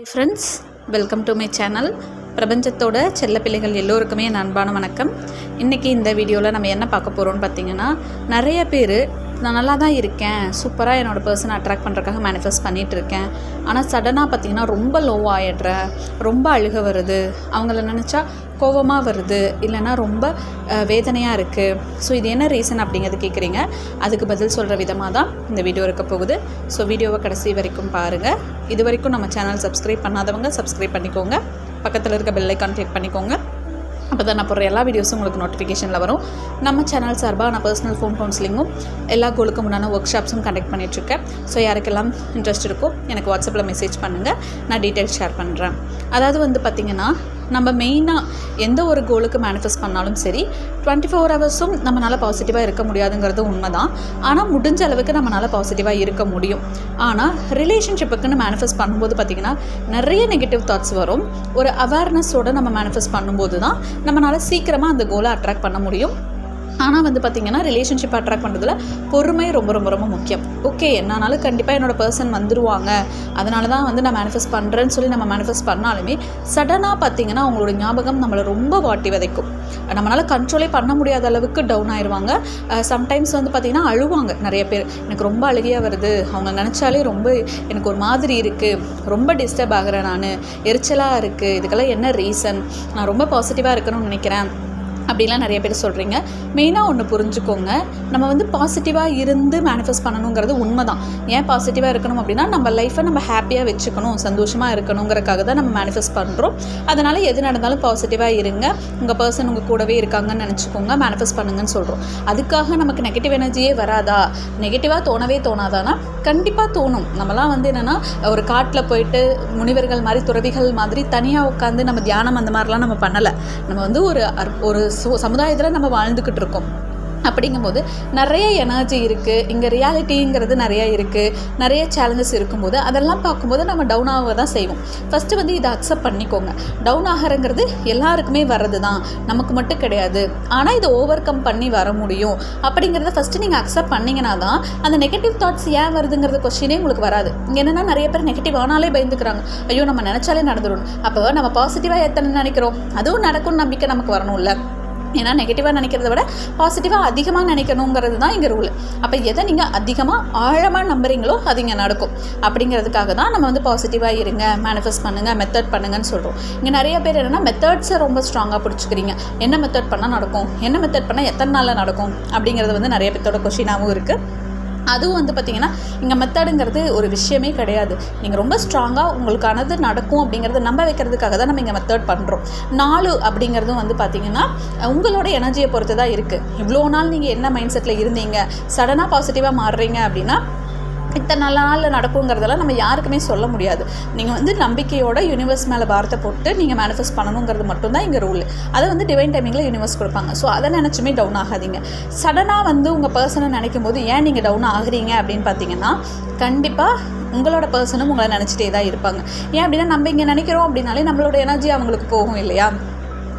Hi friends welcome to my channel பிரபஞ்சத்தோட செல்ல பிள்ளைகள் எல்லோருக்குமே என் அன்பான வணக்கம். இன்றைக்கி இந்த வீடியோவில் நம்ம என்ன பார்க்க போகிறோம்னு பார்த்தீங்கன்னா நிறைய பேர் நான் நல்லா தான் இருக்கேன் சூப்பராக என்னோடய பர்சனை அட்ராக்ட் பண்ணுறதுக்காக மேனிஃபெஸ்ட் பண்ணிகிட்டு இருக்கேன் ஆனால் சடனாக பார்த்தீங்கன்னா ரொம்ப லோவாக ஆகிடுற ரொம்ப அழுக வருது. அவங்கள நினச்சா கோவமாக வருது. இல்லைன்னா ரொம்ப வேதனையாக இருக்குது ஸோ இது என்ன ரீசன் அப்படிங்கிறது கேட்குறீங்க அதுக்கு பதில் சொல்கிற விதமாக தான் இந்த வீடியோ இருக்க போகுது. ஸோ வீடியோவை கடைசி வரைக்கும் பாருங்கள் இது வரைக்கும் நம்ம சேனல் சப்ஸ்கிரைப் பண்ணாதவங்க சப்ஸ்கிரைப் பண்ணிக்கோங்க. பக்கத்தில் இருக்க பெல் கான்டெக்ட் கிளிக் பண்ணிக்கோங்க. அப்போ தான் நான் போடுற எல்லா வீடியோஸும் உங்களுக்கு நோட்டிஃபிகேஷனில் வரும். நம்ம சேனல் சார்பாக நான் பர்சனல் ஃபோன் கவுன்சிலிங்கும் எல்லா கோலுக்கும் முன்னான ஒர்க் ஷாப்ஸும் கண்டக்ட் பண்ணிகிட்ருக்கேன் ஸோ யாருக்கெல்லாம் இன்ட்ரெஸ்ட் இருக்கோ எனக்கு வாட்ஸ்அப்பில் மெசேஜ் பண்ணுங்கள் நான் டீட்டெயில்ஸ் ஷேர் பண்ணுறேன் அதாவது வந்து பார்த்திங்கன்னா நம்ம மெயினாக எந்த ஒரு கோலுக்கு மேனிஃபெஸ்ட் பண்ணாலும் சரி டுவெண்ட்டி ஃபோர் ஹவர்ஸும் நம்மளால் பாசிட்டிவாக இருக்க முடியாதுங்கிறது உண்மை தான் ஆனால் முடிஞ்ச அளவுக்கு நம்மளால் பாசிட்டிவாக இருக்க முடியும். ஆனால் ரிலேஷன்ஷிப்புக்குன்னு மேனிஃபெஸ்ட் பண்ணும்போது பார்த்திங்கன்னா நிறைய நெகட்டிவ் தாட்ஸ் வரும். ஒரு அவேர்னஸோடு நம்ம மேனிஃபெஸ்ட் பண்ணும்போது தான் நம்மளால் சீக்கிரமாக அந்த கோலை அட்ராக்ட் பண்ண முடியும். ஆனால் வந்து பார்த்திங்கன்னா ரிலேஷன்ஷிப் அட்ராக்ட் பண்ணுறதுல பொறுமை ரொம்ப ரொம்ப ரொம்ப முக்கியம். ஓகே என்னானாலும் கண்டிப்பாக என்னோடய பர்சன் வந்துடுவாங்க அதனால தான் வந்து நான் மேனிஃபெஸ்ட் பண்ணுறேன்னு சொல்லி நம்ம மேனிஃபெஸ்ட் பண்ணாலுமே சடனாக பார்த்திங்கன்னா அவங்களோட ஞாபகம் நம்மளை ரொம்ப வாட்டி விதைக்கும். நம்மளால் கண்ட்ரோலே பண்ண முடியாத அளவுக்கு டவுன் ஆயிடுவாங்க சம்டைம்ஸ் வந்து பார்த்திங்கன்னா அழுவாங்க நிறைய பேர். எனக்கு ரொம்ப அழுகையாக வருது. அவங்க நினச்சாலே ரொம்ப எனக்கு ஒரு மாதிரி இருக்குது ரொம்ப டிஸ்டர்ப் ஆகிறேன் நான். எரிச்சலாக இருக்குது இதுக்கெல்லாம் என்ன ரீசன் நான் ரொம்ப பாசிட்டிவாக இருக்கணும்னு நினைக்கிறேன். அப்படிலாம் நிறைய பேர் சொல்கிறீங்க மெயினாக ஒன்று புரிஞ்சுக்கோங்க. நம்ம வந்து பாசிட்டிவாக இருந்து மேனிஃபெஸ்ட் பண்ணணுங்கிறது உண்மை தான் ஏன் பாசிட்டிவாக இருக்கணும் அப்படின்னா நம்ம லைஃப்பை நம்ம ஹாப்பியாக வச்சுக்கணும் சந்தோஷமாக இருக்கணுங்கிறக்காக தான் நம்ம மேனிஃபெஸ்ட் பண்ணுறோம் அதனால் எது நடந்தாலும் பாசிட்டிவாக இருங்க. உங்கள் பர்சன் உங்கள் கூடவே இருக்காங்கன்னு நினச்சிக்கோங்க மேனிஃபெஸ்ட் பண்ணுங்கன்னு சொல்கிறோம் அதுக்காக நமக்கு நெகட்டிவ் எனர்ஜியே வராதா? நெகட்டிவாக தோணவே தோணாதானா? கண்டிப்பாக தோணும். நம்மலாம் வந்து என்னென்னா ஒரு காட்டில் போயிட்டு முனிவர்கள் மாதிரி துறவிகள் மாதிரி தனியாக உட்காந்து நம்ம தியானம் அந்த மாதிரிலாம் நம்ம பண்ணலை. நம்ம வந்து ஒரு ஒரு ஸோ சமுதாயத்தில் நம்ம வாழ்ந்துக்கிட்டு இருக்கோம் அப்படிங்கும்போது நிறைய எனர்ஜி இருக்குது இங்கே ரியாலிட்டிங்கிறது நிறைய இருக்குது நிறைய சேலஞ்சஸ் இருக்கும்போது அதெல்லாம் பார்க்கும்போது நம்ம டவுன் ஆக தான் செய்வோம். ஃபஸ்ட்டு வந்து இதை அக்செப்ட் பண்ணிக்கோங்க. டவுன் ஆகிறங்கிறது எல்லாருக்குமே வர்றது தான் நமக்கு மட்டும் கிடையாது. ஆனால் இதை ஓவர் கம் பண்ணி வர முடியும். அப்படிங்கிறத ஃபஸ்ட்டு நீங்கள் அக்செப்ட் பண்ணிங்கன்னா தான் அந்த நெகட்டிவ் தாட்ஸ் ஏன் வருதுங்கிறது கொஸ்டினே உங்களுக்கு வராது. இங்கே என்னென்னா நிறைய பேர் நெகட்டிவ் ஆனாலே பயந்துக்கிறாங்க. ஐயோ நம்ம நினச்சாலே நடந்துடும் அப்போ நம்ம பாசிட்டிவாக எத்தனை நினைக்கிறோம்? அதுவும் நடக்கும்னு நம்பிக்கை நமக்கு வரணும்ல. ஏன்னா நெகட்டிவாக நினைக்கிறத விட பாசிட்டிவாக அதிகமாக நினைக்கணுங்கிறது தான் இங்கே ரூல் அப்போ எதை நீங்கள் அதிகமாக ஆழமாக நம்புறீங்களோ அது இங்கே நடக்கும். அப்படிங்கிறதுக்காக தான் நம்ம வந்து பாசிட்டிவாக இருங்க மேனிஃபெஸ்ட் பண்ணுங்கள் மெத்தட் பண்ணுங்கன்னு சொல்கிறோம் இங்கே நிறைய பேர் என்னென்னா மெத்தட்ஸை ரொம்ப ஸ்ட்ராங்காக பிடிச்சிக்கிறீங்க. என்ன மெத்தட் பண்ணால் நடக்கும்? என்ன மெத்தட் பண்ணால் எத்தனை நாளில் நடக்கும்? அப்படிங்கிறது வந்து நிறைய பேர்த்தோட கொஷினாகவும் இருக்குது அதுவும் வந்து பார்த்திங்கன்னா இங்கே மெத்தடுங்கிறது ஒரு விஷயமே கிடையாது. நீங்கள் ரொம்ப ஸ்ட்ராங்காக உங்களுக்கானது நடக்கும் அப்படிங்கிறத நம்ப வைக்கிறதுக்காக தான் நம்ம இங்கே மெத்தட் பண்ணுறோம் நாலு அப்படிங்கிறதும் வந்து பார்த்திங்கன்னா உங்களோட எனர்ஜியை பொறுத்து தான் இருக்குது இவ்வளோ நாள் நீங்கள் என்ன மைண்ட் செட்டில் இருந்தீங்க? சடனாக பாசிட்டிவாக மாறுறீங்க அப்படின்னா இத்தனை நாளில் நடக்குங்கிறதெல்லாம் நம்ம யாருக்குமே சொல்ல முடியாது. நீங்கள் வந்து நம்பிக்கையோட யூனிவர்ஸ் மேலே பாரத்தை போட்டு நீங்கள் மேனிஃபெஸ்ட் பண்ணணுங்கிறது மட்டும்தான் இங்கே ரூல் அதை வந்து டிவைன் டைமிங்கில் யூனிவர்ஸ் கொடுப்பாங்க. ஸோ அதை நினச்சுமே டவுன் ஆகாதீங்க. சடனாக வந்து உங்கள் பர்சனை நினைக்கும் போது ஏன் நீங்கள் டவுன் ஆகுறீங்க அப்படின்னு பார்த்தீங்கன்னா கண்டிப்பாக உங்களோட பர்சனும் உங்களை நினச்சிட்டே தான் இருப்பாங்க. ஏன் அப்படின்னா நம்ம இங்கே நினைக்கிறோம் அப்படின்னாலே நம்மளோட எனர்ஜி அவங்களுக்கு போகும் இல்லையா?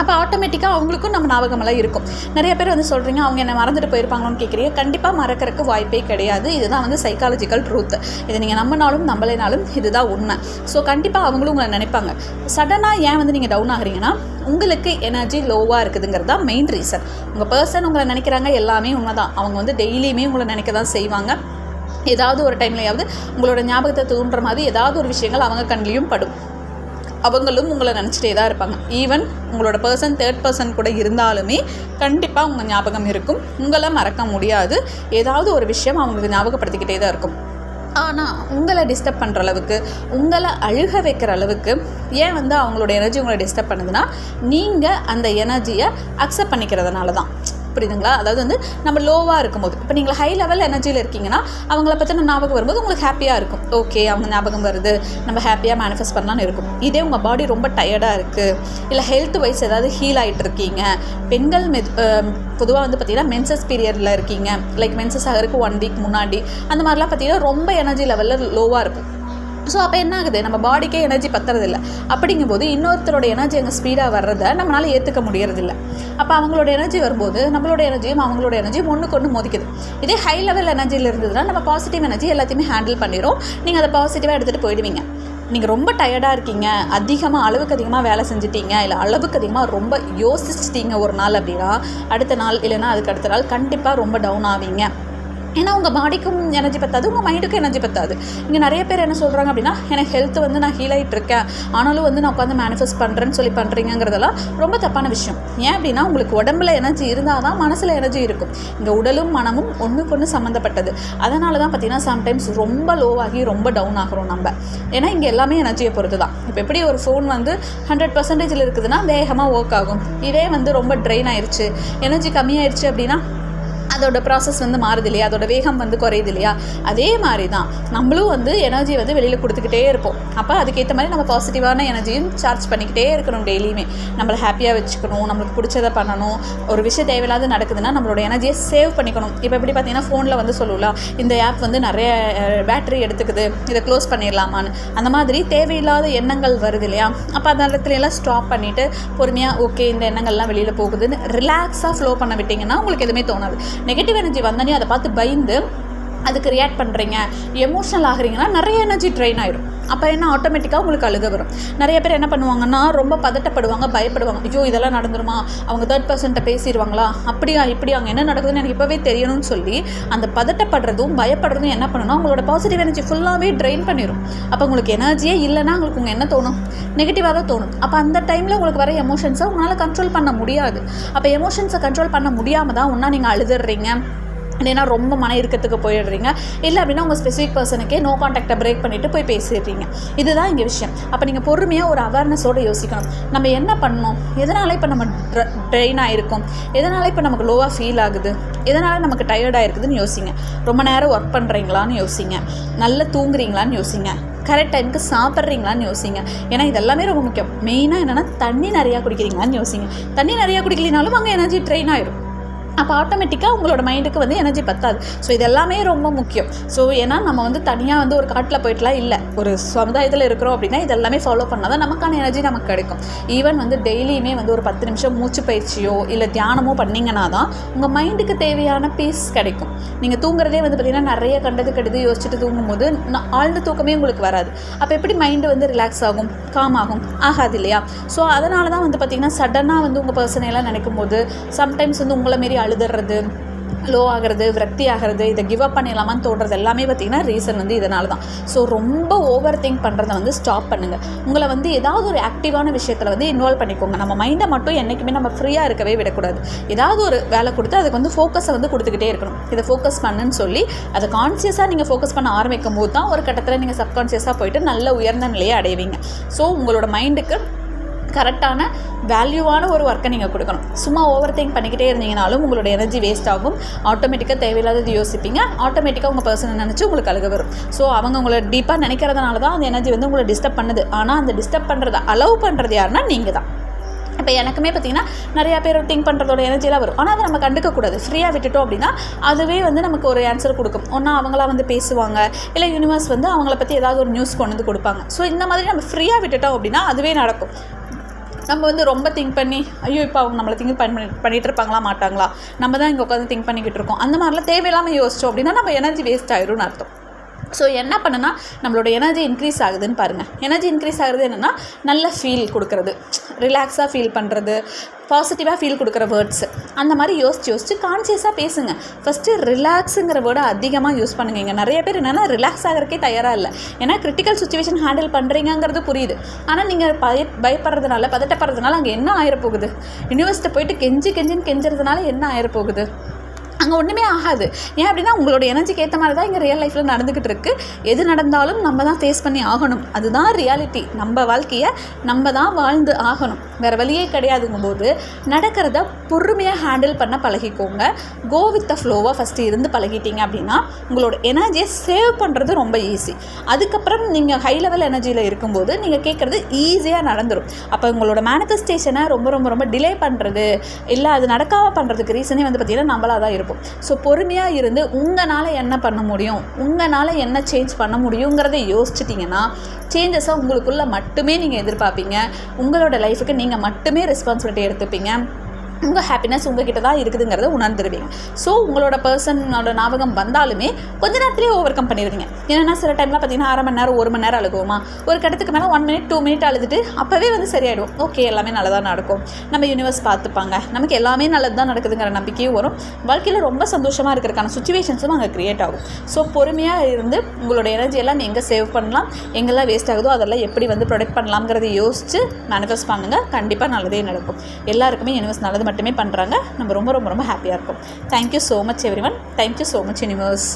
அப்போ ஆட்டோமேட்டிக்காக அவங்களுக்கும் நம்ம ஞாபகமெல்லாம் இருக்கும். நிறைய பேர் வந்து சொல்கிறீங்க அவங்க என்ன மறந்துட்டு போயிருப்பாங்களோன்னு கேட்குறீங்க கண்டிப்பாக மறக்கிறதுக்கு வாய்ப்பே கிடையாது. இதுதான் வந்து சைக்காலஜிக்கல் ட்ரூத் இதை நீங்கள் நம்பினாலும் நம்பலைனாலும் இதுதான் உண்மை. ஸோ கண்டிப்பாக அவங்களும் உங்களை நினைப்பாங்க. சடனாக ஏன் வந்து நீங்கள் டவுன் ஆகுறீங்கன்னா உங்களுக்கு எனர்ஜி லோவாக இருக்குதுங்கிறது தான் மெயின் ரீசன் உங்கள் பர்சன் உங்களை நினைக்கிறாங்க எல்லாமே உண்மை தான் அவங்க வந்து டெய்லியுமே உங்களை நினைக்க தான் செய்வாங்க. ஏதாவது ஒரு டைம்லையாவது உங்களோட ஞாபகத்தை தூண்டுற மாதிரி ஏதாவது ஒரு விஷயங்கள் அவங்க கண்லேயும் படும். அவங்களும் உங்களை நினச்சிட்டே தான் இருப்பாங்க. ஈவன் உங்களோட பர்சன் தேர்ட் பர்சன் கூட இருந்தாலுமே கண்டிப்பாக உங்கள் ஞாபகம் இருக்கும். உங்களை மறக்க முடியாது. ஏதாவது ஒரு விஷயம் அவங்களுக்கு ஞாபகப்படுத்திக்கிட்டே தான் இருக்கும். ஆனால் உங்களை டிஸ்டர்ப் பண்ணுற அளவுக்கு உங்களை அழுக வைக்கிற அளவுக்கு ஏன் வந்து அவங்களோட எனர்ஜி உங்களை டிஸ்டர்ப் பண்ணுதுன்னா நீங்கள் அந்த எனர்ஜியை அக்செப்ட் பண்ணிக்கிறதுனால தான் புரியுதுங்களா? அதாவது வந்து நம்ம லோவாக இருக்கும்போது. இப்போ நீங்கள் ஹை லெவல் எனர்ஜியில் இருக்கீங்கன்னா அவங்கள பற்றின ஞாபகம் வரும்போது உங்களுக்கு ஹாப்பியாக இருக்கும். ஓகே அவங்க ஞாபகம் வருது. நம்ம ஹாப்பியாக மேனிஃபெஸ்ட் பண்ணலான்னு இருக்கும். இதே உங்கள் பாடி ரொம்ப டயர்டாக இருக்குது இல்லை ஹெல்த் வைஸ் ஏதாவது ஹீல் ஆகிட்டு இருக்கீங்க. பெண்கள் மெத் பொதுவாக வந்து பார்த்திங்கன்னா மென்சஸ் பீரியடில் இருக்கீங்க. லைக் மென்சஸ் ஆகிறதுக்கு ஒன் வீக் முன்னாடி. அந்த மாதிரிலாம் பார்த்திங்கன்னா ரொம்ப எனர்ஜி லெவலில் லோவாக இருக்கும். ஸோ அப்போ என்ன ஆகுது நம்ம பாடிக்கே எனர்ஜி பத்துறதில்ல. அப்படிங்கும்போது இன்னொருத்தரோட எனர்ஜி அங்கே ஸ்பீடாக வர்றதை நம்மளால் ஏற்றுக்க முடியறதில்ல. அப்போ அவங்களோட எனர்ஜி வரும்போது நம்மளோட எனர்ஜியும் அவங்களோட எனர்ஜியும் ஒன்று ஒன்று மோதிக்குது. இதே ஹை லெவல் எனர்ஜியில் இருந்ததுன்னா நம்ம பாசிட்டிவ் எனர்ஜி எல்லாத்தையுமே ஹேண்டில் பண்ணிடும் நீங்கள் அதை பாசிட்டிவாக எடுத்துகிட்டு போயிடுவீங்க. நீங்கள் ரொம்ப டயர்டாக இருக்கீங்க. அதிகமாக அளவுக்கு அதிகமாக வேலை செஞ்சிட்டீங்க. இல்லை அளவுக்கு அதிகமாக ரொம்ப யோசிச்சிட்டீங்க ஒரு நாள் அப்படின்னா அடுத்த நாள் இல்லைன்னா அதுக்கு அடுத்த நாள் கண்டிப்பாக ரொம்ப டவுன் ஆவீங்க. ஏன்னா உங்கள் பாடிக்கும் எனர்ஜி பத்தாது உங்கள் மைண்டுக்கும் எனர்ஜி பத்தாது. இங்கே நிறைய பேர் என்ன சொல்கிறாங்க அப்படின்னா எனக்கு ஹெல்த் வந்து நான் ஹீல் ஆகிட்டு இருக்கேன். ஆனாலும் வந்து நான் உட்காந்து மேனிஃபெஸ்ட் பண்ணுறேன்னு சொல்லி பண்ணுறீங்கிறதெல்லாம் ரொம்ப தப்பான விஷயம். ஏன் அப்படின்னா உங்களுக்கு உடம்புல எனர்ஜி இருந்தால் தான் மனசில் எனர்ஜி இருக்கும். இங்கே உடலும் மனமும் ஒன்றுக்கு ஒன்று சம்மந்தப்பட்டது. அதனால தான் பார்த்தீங்கன்னா சம்டைம்ஸ் ரொம்ப லோவாகி ரொம்ப டவுன் ஆகிறோம் நம்ம. ஏன்னா இங்கே எல்லாமே எனர்ஜியை பொறுத்து தான் இப்போ எப்படி ஒரு ஃபோன் வந்து ஹண்ட்ரட் பர்சன்டேஜில் இருக்குதுன்னா வேகமாக ஒர்க் ஆகும். இதே வந்து ரொம்ப ட்ரெயின் ஆயிடுச்சு எனர்ஜி கம்மியாயிருச்சு அப்படின்னா அதோட ப்ராசஸ் வந்து மாறுது இல்லையா அதோட வேகம் வந்து குறையுது இல்லையா அதே மாதிரி தான் நம்மளும் வந்து எனர்ஜி வந்து வெளியில் கொடுத்துக்கிட்டே இருப்போம். அப்போ அதுக்கேற்ற மாதிரி நம்ம பாசிட்டிவான எனர்ஜியும் சார்ஜ் பண்ணிக்கிட்டே இருக்கணும் டெய்லியுமே நம்மளை ஹாப்பியாக வச்சுக்கணும் நம்மளுக்கு பிடிச்சதை பண்ணணும். ஒரு விஷயம் தேவையில்லாத நடக்குதுன்னா நம்மளோட எனர்ஜியை சேவ் பண்ணிக்கணும். இப்போ எப்படி பார்த்தீங்கன்னா ஃபோனில் வந்து சொல்லலாம் இந்த ஆப் வந்து நிறைய பேட்டரி எடுத்துக்குது. இதை க்ளோஸ் பண்ணிடலாமான்னு. அந்த மாதிரி தேவையில்லாத எண்ணங்கள் வருது இல்லையா அப்போ அந்த இடத்துல எல்லாம் ஸ்டாப் பண்ணிவிட்டு பொறுமையாக ஓகே இந்த எண்ணங்கள்லாம் வெளியில் போகுதுன்னு ரிலாக்ஸாக ஃப்ளோ பண்ண விட்டிங்கன்னா உங்களுக்கு எதுவுமே தோணாது. நெகட்டிவ் எனர்ஜி வந்தோடனே அதை பார்த்து பயந்து அதுக்கு ரியாக்ட் பண்ணுறீங்க எமோஷனல் ஆகுறீங்கன்னா நிறைய எனர்ஜி ட்ரெயின் ஆயிடும் அப்போ என்ன ஆட்டோமேட்டிக்காக உங்களுக்கு அழுக வரும். நிறைய பேர் என்ன பண்ணுவாங்கன்னா ரொம்ப பதட்டப்படுவாங்க பயப்படுவாங்க. ஐயோ இதெல்லாம் நடந்துருமா? அவங்க தேர்ட் பர்சன்ட்ட பேசிடுவாங்களா அப்படியா இப்படி அங்கே என்ன நடக்குதுன்னு எனக்கு இப்போவே தெரியணும்னு சொல்லி அந்த பதட்டப்படுறதும் பயப்படுறதும் என்ன பண்ணணும் அவங்களோட பாசிட்டிவ் எனர்ஜி ஃபுல்லாகவே ட்ரெயின் பண்ணிடும் அப்போ உங்களுக்கு எனர்ஜியே இல்லைன்னா உங்களுக்கு உங்கள் என்ன தோணும்? நெகட்டிவாக தான் தோணும். அப்போ அந்த டைமில் உங்களுக்கு வர எமோஷன்ஸை உங்களால் கண்ட்ரோல் பண்ண முடியாது. அப்போ எமோஷன்ஸை கண்ட்ரோல் பண்ண முடியாமல் தான் ஒன்றா நீங்கள் அழுதுடுறீங்க இல்லைன்னா ரொம்ப மன இறுக்கத்துக்கு போயிடுறீங்க. இல்லை அப்படின்னா உங்கள் ஸ்பெசிஃபிக் பர்சனுக்கே நோ காண்டாக்டை பிரேக் பண்ணிவிட்டு போய் பேசிடுறீங்க. இதுதான் இங்கே விஷயம். அப்போ நீங்கள் பொறுமையாக ஒரு அவேர்னஸோடு யோசிக்கணும். நம்ம என்ன பண்ணணும்? எதனால் இப்போ நம்ம ட்ரெயின் ஆகிருக்கோம் எதனால் இப்போ நமக்கு லோவாக ஃபீல் ஆகுது? எதனால் நமக்கு டயர்டாக இருக்குதுன்னு யோசிங்க. ரொம்ப நேரம் ஒர்க் பண்ணுறீங்களான்னு யோசிங்க. நல்லா தூங்குறீங்களான்னு யோசிங்க. கரெக்ட் டைமுக்கு சாப்பிட்றீங்களான்னு யோசிங்க. ஏன்னா இதெல்லாமே ரொம்ப முக்கியம். மெயினாக என்னென்னா தண்ணி நிறையா குடிக்கிறீங்களான்னு யோசிங்க. தண்ணி நிறையா குடிக்கலினாலும் அங்கே எனர்ஜி ட்ரெயின் ஆயிடும் அப்போ ஆட்டோமேட்டிக்காக உங்களோட மைண்டுக்கு வந்து எனர்ஜி பத்தாது. ஸோ இது எல்லாமே ரொம்ப முக்கியம். ஸோ ஏன்னா நம்ம வந்து தனியாக வந்து ஒரு காட்டில் போயிட்டுலாம் இல்லை. ஒரு சமுதாயத்தில் இருக்கிறோம் அப்படின்னா இது எல்லாமே ஃபாலோ பண்ணால் தான் நமக்கான எனர்ஜி நமக்கு கிடைக்கும். ஈவன் வந்து டெய்லியுமே வந்து ஒரு பத்து நிமிஷம் மூச்சு பயிற்சியோ இல்லை தியானமோ பண்ணிங்கன்னா தான் உங்கள் மைண்டுக்கு தேவையான பீஸ் கிடைக்கும். நீங்கள் தூங்குறதே வந்து பார்த்திங்கன்னா நிறைய கண்டது கெடுது யோசிச்சுட்டு தூங்கும்போது ஆழ்ந்த தூக்கமே உங்களுக்கு வராது. அப்போ எப்படி மைண்டு வந்து ரிலாக்ஸ் ஆகும் காம் ஆகும்? ஆகாது இல்லையா? ஸோ அதனால தான் வந்து பார்த்திங்கன்னா சடனாக வந்து உங்கள் பர்சனையெல்லாம் நினைக்கும் போது சம்டைம்ஸ் வந்து உங்களை மாரி அழுதுறது லோ ஆகிறது விரக்தி ஆகிறது இதை கிவ் அப் பண்ணிடலாமான்னு தோன்றது எல்லாமே பார்த்திங்கன்னா ரீசன் வந்து இதனால தான் ஸோ ரொம்ப ஓவர் திங்க் பண்ணுறதை வந்து ஸ்டாப் பண்ணுங்கள் உங்களை வந்து ஏதாவது ஒரு ஆக்டிவான விஷயத்தில் வந்து இன்வால்வ் பண்ணிக்கோங்க. நம்ம மைண்டை மட்டும் என்றைக்குமே நம்ம ஃப்ரீயாக இருக்கவே விடக்கூடாது. ஏதாவது ஒரு வேலை கொடுத்து அதுக்கு வந்து ஃபோக்கஸை வந்து கொடுத்துக்கிட்டே இருக்கணும். இதை ஃபோக்கஸ் பண்ணுன்னு சொல்லி அதை கான்சியஸாக நீங்கள் ஃபோக்கஸ் பண்ண ஆரம்பிக்கும் போது தான் ஒரு கட்டத்தில் நீங்கள் சப்கான்சியஸாக போயிட்டு நல்ல உயர்ந்த நிலையை அடைவீங்க. ஸோ உங்களோட மைண்டுக்கு கரெக்டான வேல்யூவான ஒரு ஒர்க்கை நீங்கள் கொடுக்கணும். சும்மா ஓவர் திங்க் பண்ணிக்கிட்டே இருந்தீங்கனாலும் உங்களோட எனர்ஜி வேஸ்ட் ஆகும். ஆட்டோமேட்டிக்காக தேவையில்லாதது யோசிப்பீங்க. ஆட்டோமேட்டிக்காக உங்கள் பர்சனை நினச்சி உங்களுக்கு அழுக வரும். ஸோ அவங்க உங்களை டீப்பாக நினைக்கிறதுனால தான் அந்த எனர்ஜி வந்து உங்களை டிஸ்டர்ப் பண்ணுது. ஆனால் அந்த டிஸ்டர்ப் பண்ணுறதை அலோவ் பண்ணுறது யாருன்னா நீங்கள் தான் இப்போ எனக்குமே பார்த்தீங்கன்னா நிறையா பேர் திங்க் பண்ணுறதோட எனர்ஜிலாம் வரும். ஆனால் அதை நம்ம கண்டுக்கக்கூடாது ஃப்ரீயாக விட்டுட்டோம் அப்படின்னா அதுவே வந்து நமக்கு ஒரு ஆன்சர் கொடுக்கும். ஒன்றா அவங்களா வந்து பேசுவாங்க. இல்லை யூனிவர்ஸ் வந்து அவங்கள பற்றி ஏதாவது ஒரு நியூஸ் கொண்டு வந்து கொடுப்பாங்க. ஸோ இந்த மாதிரி நம்ம ஃப்ரீயாக விட்டுட்டோம் அப்படின்னா அதுவே நடக்கும். நம்ம வந்து ரொம்ப திங்க் பண்ணி ஐயோ இப்போ அவங்க நம்மளை திங்க் பண்ணி பண்ணிகிட்டு இருப்பாங்களா மாட்டாங்களா? நம்ம தான் இங்கே உட்காந்து திங்க் பண்ணிக்கிட்டு இருக்கோம். அந்த மாதிரிலாம் தேவையில்லாமல் யோசிச்சோம் அப்படின்னா நம்ம எனர்ஜி வேஸ்ட் ஆயிரும்னு அர்த்தம். ஸோ என்ன பண்ணுனா நம்மளோட எனர்ஜி இன்க்ரீஸ் ஆகுதுன்னு பாருங்கள் எனர்ஜி இன்க்ரீஸ் ஆகுறது என்னென்னா நல்ல ஃபீல் கொடுக்குறது. ரிலாக்ஸாக ஃபீல் பண்ணுறது பாசிட்டிவாக ஃபீல் கொடுக்குற வேர்ட்ஸு அந்த மாதிரி யோசிச்சு யோசிச்சு கான்சியஸாக பேசுங்க. ஃபஸ்ட்டு ரிலாக்ஸுங்கிற வேர்டை அதிகமாக யூஸ் பண்ணுங்க. இங்கே நிறைய பேர் என்னென்னா ரிலாக்ஸ் ஆகிறக்கே தயாராக இல்லை. ஏன்னா கிரிட்டிக்கல் சுச்சுவேஷன் ஹேண்டில் பண்ணுறீங்கிறது புரியுது. ஆனால் நீங்கள் பய பயப்படுறதுனால பதட்டப்படுறதுனால அங்கே என்ன ஆயிரப்போகுது? யூனிவர்சிட்டி போயிட்டு கெஞ்சி கெஞ்சின்னு கெஞ்சுறதுனால என்ன ஆயிரப்போகுது? அங்கே ஒன்றுமே ஆகாது. ஏன் அப்படின்னா உங்களோட எனர்ஜிக்கு ஏற்ற மாதிரி தான் இங்கே ரியல் லைஃப்பில் நடந்துக்கிட்டு இருக்கு. எது நடந்தாலும் நம்ம தான் ஃபேஸ் பண்ணி ஆகணும். அதுதான் ரியாலிட்டி நம்ம வாழ்க்கையை நம்ம தான் வாழ்ந்து ஆகணும். வேறு வழியே கிடையாதுங்கும் போது நடக்கிறத பொறுமையாக ஹேண்டில் பண்ண பழகிக்கோங்க. கோ வித் த ஃப்ளோவாக ஃபஸ்ட்டு இருந்து பழகிட்டீங்க அப்படின்னா உங்களோட எனர்ஜியை சேவ் பண்ணுறது ரொம்ப ஈஸி அதுக்கப்புறம் நீங்கள் ஹை லெவல் எனர்ஜியில் இருக்கும்போது நீங்கள் கேட்குறது ஈஸியாக நடந்துடும் அப்போ உங்களோட மேனிஃபெஸ்டேஷனை ரொம்ப ரொம்ப ரொம்ப டிலே பண்ணுறது இல்லை அது நடக்காமல் பண்ணுறதுக்கு ரீசனே வந்து பார்த்திங்கன்னா நம்மளாக தான் இருப்போம். ஸோ பொறுமையாக இருந்து உங்களால் என்ன பண்ண முடியும் உங்களால் என்ன சேஞ்ச் பண்ண முடியுங்கிறத யோசிச்சிட்டிங்கன்னா சேஞ்சஸை உங்களுக்குள்ளே மட்டுமே நீங்கள் எதிர்பார்ப்பீங்க. உங்களோட லைஃபுக்கு நீங்கள் மட்டுமே ரெஸ்பான்சிபிலிட்டி எடுத்துப்பீங்க. உங்கள் ஹாப்பினஸ் உங்ககிட்ட தான் இருக்குதுங்கிறத உணர்ந்துருவீங்க. ஸோ உங்களோட பர்சனோட ஞாபகம் வந்தாலுமே கொஞ்ச நேரத்துலேயே ஓவர் கம் பண்ணிடுவீங்க ஏன்னா சில டைமில் பார்த்தீங்கன்னா அரை மணி நேரம் ஒரு மணி நேரம் அழுகுவோமா? ஒரு கட்டத்துக்கு மேலே ஒன் மினிட் டூ மினிட் அழுதுட்டு அப்போவே வந்து சரியாயிடும். ஓகே எல்லாமே நல்லதாக நடக்கும். நம்ம யூனிவர்ஸ் பார்த்துப்பாங்க. நமக்கு எல்லாமே நல்லது தான் நடக்குதுங்கிற நம்பிக்கையும் வரும். வாழ்க்கையில் ரொம்ப சந்தோஷமாக இருக்கிறக்கான சுச்சுவேஷன்ஸும் அங்கே க்ரியேட் ஆகும். ஸோ பொறுமையாக இருந்து உங்களோட எனர்ஜி எல்லாம் எங்கே சேவ் பண்ணலாம்? எங்கெல்லாம் வேஸ்ட் ஆகுதோ அதெல்லாம் எப்படி வந்து ப்ரொடெக்ட் பண்ணலாம்ங்கிறத யோசித்து மேனிஃபெஸ்ட் பண்ணுங்கள் கண்டிப்பாக நல்லதே நடக்கும். எல்லாருக்குமே யூனிவர்ஸ் நல்லது மட்டுமே பண்ணுறாங்க நம்ம ரொம்ப ரொம்ப ரொம்ப ஹாப்பியாக இருக்கும். Thank you so much everyone thank you so much universe